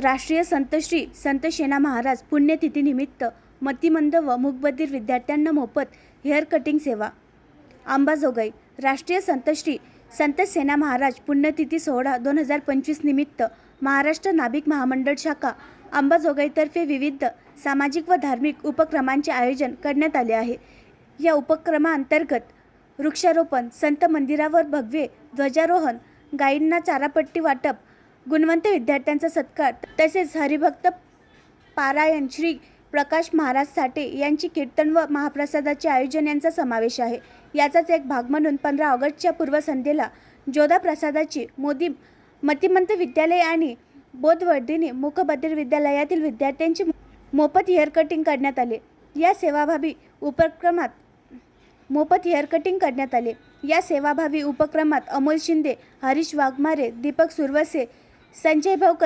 राष्ट्रीय संतश्री संत शेना महाराज पुण्यतिथीनिमित्त मतिमंद व मुकबधीर विद्यार्थ्यांना मोफत हेअर कटिंग सेवा. अंबाजोगाई राष्ट्रीय संतश्री संत सेना महाराज पुण्यतिथी सोहळा दोन हजार पंचवीस निमित्त महाराष्ट्र नाभिक महामंडळ शाखा अंबाजोगाईतर्फे विविध सामाजिक व धार्मिक उपक्रमांचे आयोजन करण्यात आले आहे. या उपक्रमाअंतर्गत वृक्षारोपण संत मंदिरावर भगवे ध्वजारोहण गायींना चारापट्टी वाटप गुणवंत विद्यार्थ्यांचा सत्कार. तसेच हरिभक्त पारायण श्री प्रकाश महाराज साठे यांची कीर्तन व महाप्रसादाचे आयोजन यांचा समावेश आहे. याचाच एक भाग म्हणून पंधरा ऑगस्टच्या पूर्वसंध्येला जोधा प्रसादाची मोदी मतिमंत विद्यालय आणि बोधवर्धिनी मुखबधीर विद्यालयातील विद्यार्थ्यांची मोफत हेअर कटिंग करण्यात आले. या सेवाभावी उपक्रमात मोफत हेअर कटिंग करण्यात आले. या सेवाभावी उपक्रमात अमोल शिंदे हरीश वाघमारे दीपक सुरवसे సంజయ్ బాబు